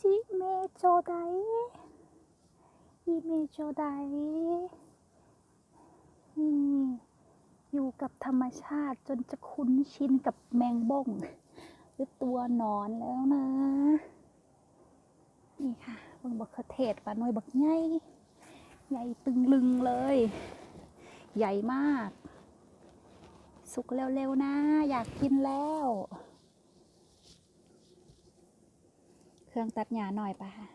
จิเมโจไดอีเมโจไดนี่อยู่กับธรรมชาติจนจะคุ้นชินกับแมงบ้งหรือตัวนอนแล้วนะ นี่ค่ะบิ่งบักเทศปลาหน่วยบักใหญ่ใหญ่ตึงลึงเลย ใหญ่มาก สุกเร็วๆนะ อยากกินแล้ว เครื่องตัดหญ้าหน่อยปะคะ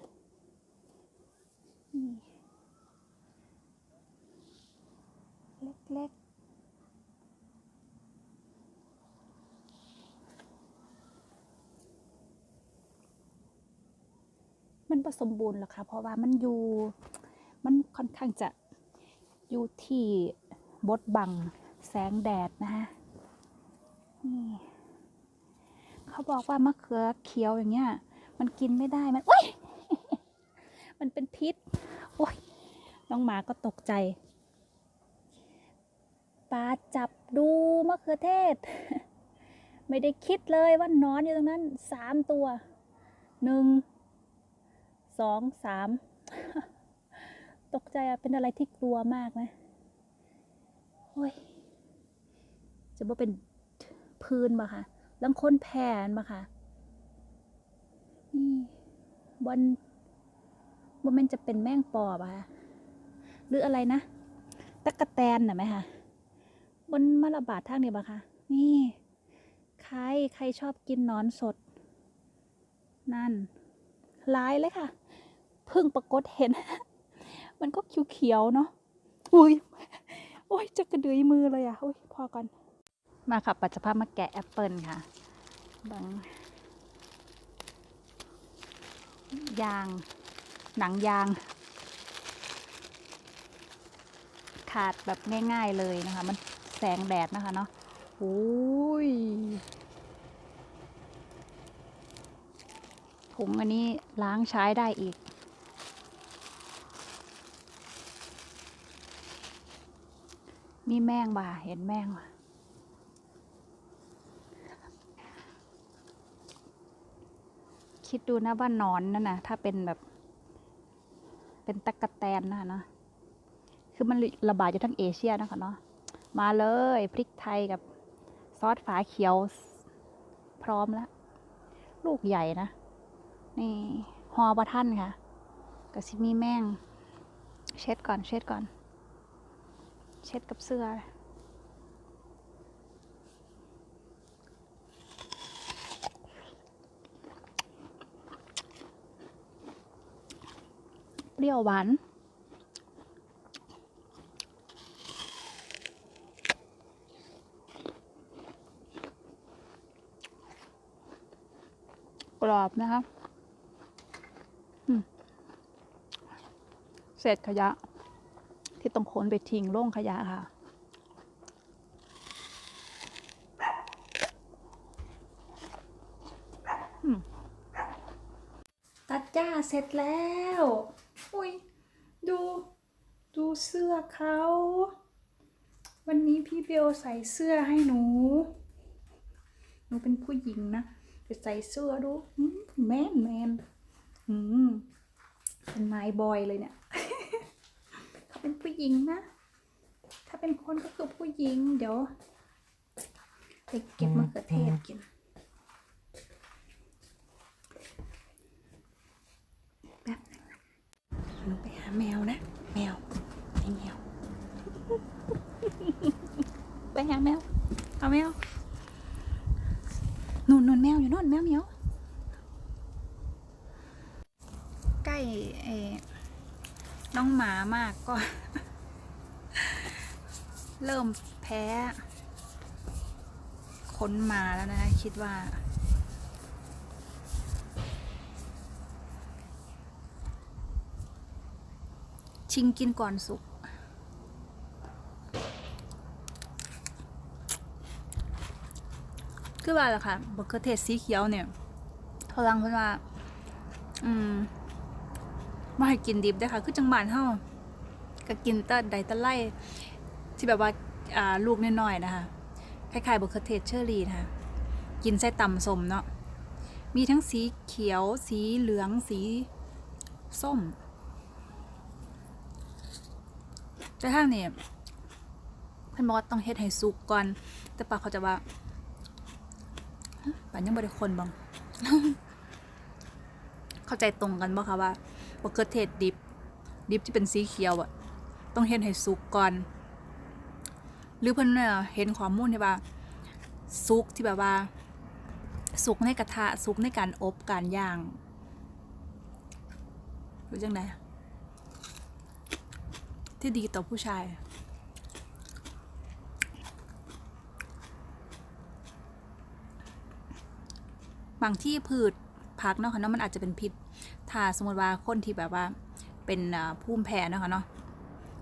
เล็กๆ มันผสมบูรณ์หรอค่ะเพราะว่ามันอยู่ มันค่อนข้างจะอยู่ที่บดบังแสงแดดนะคะนี่เขาบอกว่ามะเขือเขียวอย่างเงี้ย มันกินไม่ได้มันโอ๊ยมันเป็นพิษโอ๊ยน้องหมาก็ตกใจปลาจับดูมะเขือเทศ ไม่ได้คิดเลยว่านอนอยู่ตรงนั้นสามตัวหนึ่งสองสามตกใจอะเป็นอะไรที่กลัวมากนะโอ้ยจะบ่เป็นพื้นมาค่ะลังคนแผ่นมาค่ะ บนบนมันจะเป็นแมงปอบอะค่ะหรืออะไรนะตะกะแตนน่ะไหมคะบนมาระบาดทางนี้ปะคะนี่ใครใครชอบกินนอนสด นั่นร้ายเลยค่ะเพิ่งปรากฏเห็น มันก็เขียวๆเนาะอุ้ยโอ้ยจะกระดือยมือเลยอะอุ้ยพอก่อน มาค่ะ ปัจจุบันมาแกะแอปเปิลค่ะบาง ยาง หนังยาง ขาดแบบง่าย ๆเลยนะคะ มันแสงแดดนะคะเนาะโอ้ยถุงอันนี้ล้างใช้ได้อีก มีแมงบ่าเห็นแมงว่ะ คิดดูนะว่านอนนั่นนะถ้าเป็นแบบ เป็นตะกะแตนนะนะคือมันระบาดอยู่ทั้งเอเชียนะคะเนาะมาเลยพริกไทยกับซอสฝาเขียวพร้อมแล้ว ลูกใหญ่นะ นี่ฮอบะท่านค่ะกระซิมีแม่งเช็ดก่อนเช็ดก่อน เช็ดกับเสื้อ เปรี้ยวหวานกรอบนะคะเศษขยะ ที่ต้องขนไปทิ้งโล่งขยะค่ะ ตัดจ้าเสร็จแล้ว อุ้ยดูดูเสื้อเขา วันนี้พี่เบลใส่เสื้อให้หนู หนูเป็นผู้หญิงนะจะใส่เสื้อดูแมนแมนอืมเป็นไม้บอยเลยเนี่ยเขาเป็นผู้หญิงนะ ถ้าเป็นคนก็คือผู้หญิง เดี๋ยวไปเก็บมะเขือเทศกิน แป๊บนึงนะ หนูไปหาแมวนะ แมวไอ้แมว ไปหาแมว เอาแมวนู่นนู่นแมวอยู่นู่นแมวเหมียวใกล้เออน้องหมามากก็ เริ่มแพ้ขนมาแล้วนะ คิดว่า ชิงกินก่อนสุก คือว่าล่ะค่ะบะเขือเทศสีเขียวเนี่ยเขาลังเพิ่นว่า อืมมาให้กินดิบได้ค่ะ คือจังหวัดเฮาก็กินแต่ใดแตะไล่ที่แบบว่าอ่าลูกน้อยๆนะคะคล้ายๆบะเขือเทศเชอรี่นะคะกินใส่ตำสมเนาะมีทั้งสีเขียว สีเหลือง สีส้ม แต่ทางนี่เพิ่นบอกว่าต้องเฮ็ดให้สุกก่อน แต่ปาเขาจะว่าฮะปานยังบ่ได้คนบ้างเข้าใจตรงกันบ่คะว่ามะเขือเทศดิบ ดิบที่เป็นสีเขียวอะต้องเฮ็ดให้สุกก่อน หรือเพิ่นเนี่ยเห็นข้อมูลที่ว่าสุกที่แบบว่าสุกในกระทะสุกในการอบการย่างหรือจังได ที่ดีต่อผู้ชาย บางที่พืชผักเนาะค่ะเนาะมันอาจจะเป็นพิษ ถ้าสมมติว่าคนที่แบบว่าเป็นอ่าภูมิแพ้เนาะคะเนาะ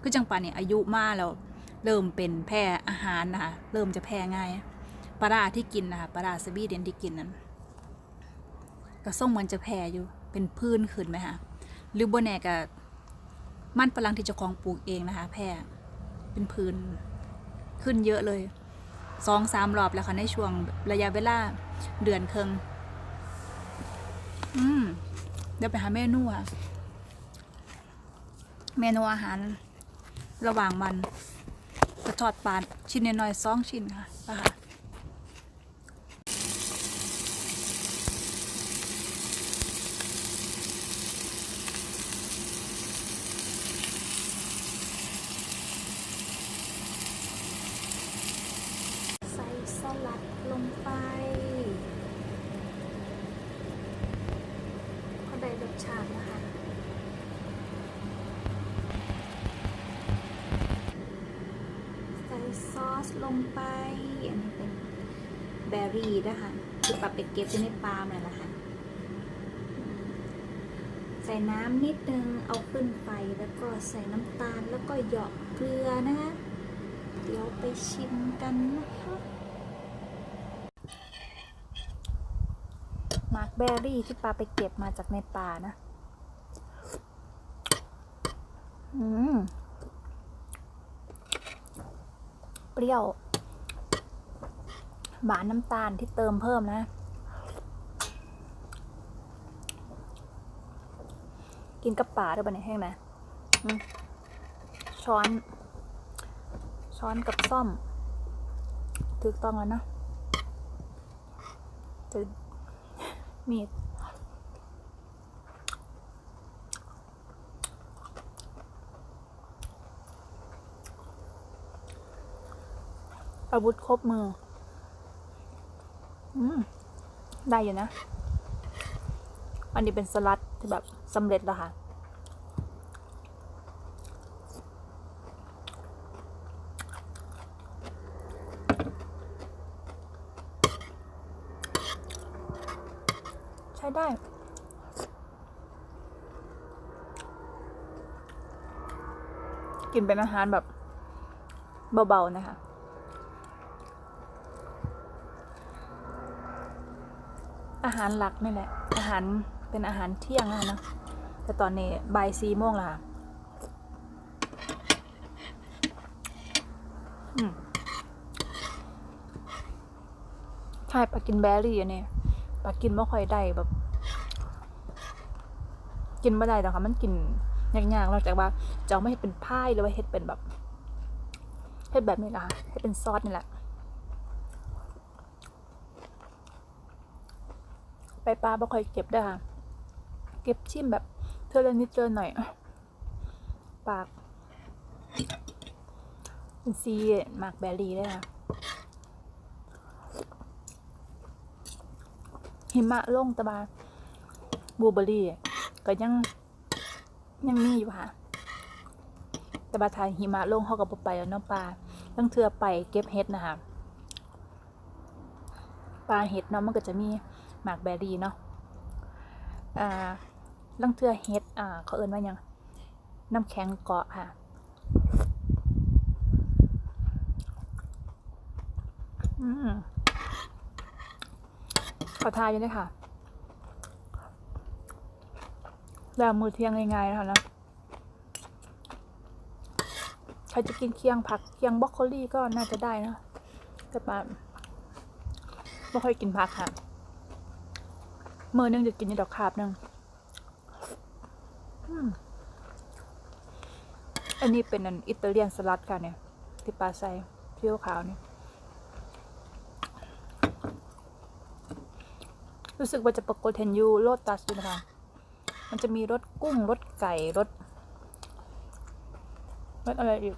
คือจังปาเนี่ยอายุมากแล้วเริ่มเป็นแพ้อาหารนะคะเริ่มจะแพ้ง่ายปลาร้าที่กินนะคะปลาร้าสวีเดนที่กินนั้นก็ส่งมันจะแพ้อยู่เป็นพื้นขึ้นไหมคะหรือบนแหนกบ มันฝรั่งที่เจ้าของปลูกเองนะคะ แพ้เป็นพื้นขึ้นเยอะเลยสองสามรอบแล้วค่ะในช่วงระยะเวลาเดือนครึ่งอืมเดี๋ยวไปหาเมนูค่ะเมนูอาหารระหว่างมันกระทอดปลาชิ้นน้อยๆสองชิ้นค่ะไปค่ะ ใส่สลัดลงไป ก็ได้รสชาตินะคะ ใส่ซอสลงไป อันนี้เป็นแบร์รี่นะคะคือปลาเป็ดเก็บอยู่ในปลามันนะคะ ใส่น้ำนิดนึง เอาขึ้นไฟแล้วก็ใส่น้ำตาลแล้วก็หยาะเกลือนะคะเดี๋ยวไปชิมกันนะคะมาร์คเบอร์รี่ที่ปาไปเก็บมาจากในป่านะ อืม เป รี้ยวหวานน้ำตาลที่เติมเพิ่มนะ กินกับป่าด้วยบะเนี่ยแห้งนะ ช้อน ช้อนกับซ่อม ถูกต้องแล้วเนอะจะมีด อาวุธครบมือ อืม ได้อยู่นะ อันนี้เป็นสลัดที่แบบสำเร็จแล้วค่ะ ใช้ได้กินเป็นอาหารแบบเบา ๆ นะคะ อาหารหลักนี่แหละ อาหารเป็นอาหารเที่ยงแล้วนะแต่ตอนนี้บ่ายสี่โมงและค่ะใช่ปากินแบร์รี่อันนี้ปากินไม่ค่อยได้แบบ กินไม่ได้หรอกค่ะมันกินยากๆนอกจากว่าจะไม่เห็ดเป็นพายหรือว่าเห็ดเป็นแบบเห็ดแบบนี้ละคะเห็ดเป็นซอสนี่แหละ ไปปลาบ่ค่อยเก็บได้ค่ะ เก็บชิมแบบเธอละนิดเจอหน่อย ปากเป็นซีหมากแบรี่ได้ค่ะหิมะลงตะบาบูเบอรี่ก็ยังยังมีอยู่ค่ะต่บาทายหิมะลงเขากับไปแล้วเนาะปลาตั้งเทือไปเก็บเห็ดนะคะปลาเห็ดเนาะมันก็จะมี หมากแบรี่เนาะอ่าลังเทือเห็ดอ่าเขาเอิ้นว่าหยังน้ำแข็งเกาะค่ะอืมขอทายอยู่ด้วยค่ะแล้วมือเที่ยงง่ายๆนะคะนะใครจะกินเคียงผักเคียงบรอกโคลี่ก็น่าจะได้นะแต่ปาไม่ค่อยกินผักค่ะ มื่อนึงจะกินยดอกคาบนึงอืมอันนี้เป็นอันอิตาเลียนสลัดค่ะเนี่ย ที่ปลาใส่ผิวขาวนี่รู้สึกว่าจะปรากฏเห็นอยูโลตัสด้วยนะคะมันจะมีรสกุ้งรสไก่รสรสอะไรอีก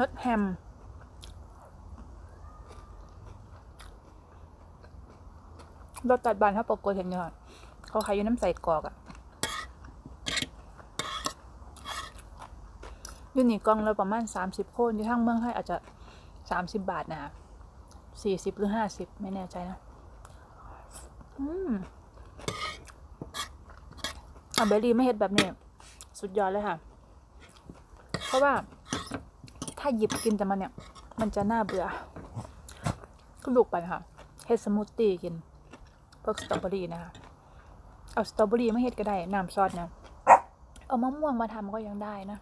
รสแฮม รสตัดบานถ้าปรากเห็นอยู่ค่ะเขาขายอยู่น้ำใส่กรอกอะอยู่นี่กล่องละประมาณสามสิบโคนอยู่ทางเมืองไทยอาจจะสามสิบบาทนะสี่สิบหรือห้าสิบไม่แน่ใจนะ อืมอะเบลลี่ไม่เห็ดแบบนี้ สุดยอดเลยค่ะ เพราะว่าถ้าหยิบกินแต่มันเนี่ย มันจะน่าเบื่อก็ลูกไปค่ะ เฮ็ดสมูทตี้กิน วกสตรอเบอรี่นะคะ เอาสตรอเบอรี่ม่เฮ็ดก็ได้น้ำซอสนะ เอามะม่วงมาทำก็ยังได้นะ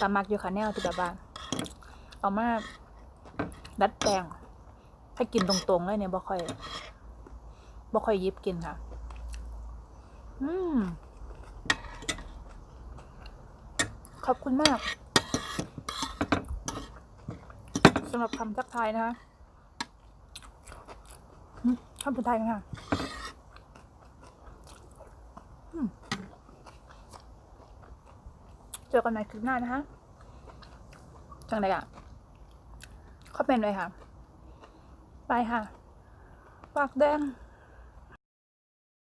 ตามักอยู่ค่ะแนวที่แบบว่าเอามาดัดแปลงถ้ากินตรงๆเลยเนี่ยบ่ค่อยบ่ค่อยยิบกินค่ะ อืม ขอบคุณมากสำหรับคำทักทายนะคะ อืมคำสุดท้ายนค่ะเจอกันในคลิปหน้านะคะจังไรอะเขาเป็นเลยค่ะ ไปค่ะ ปากแดง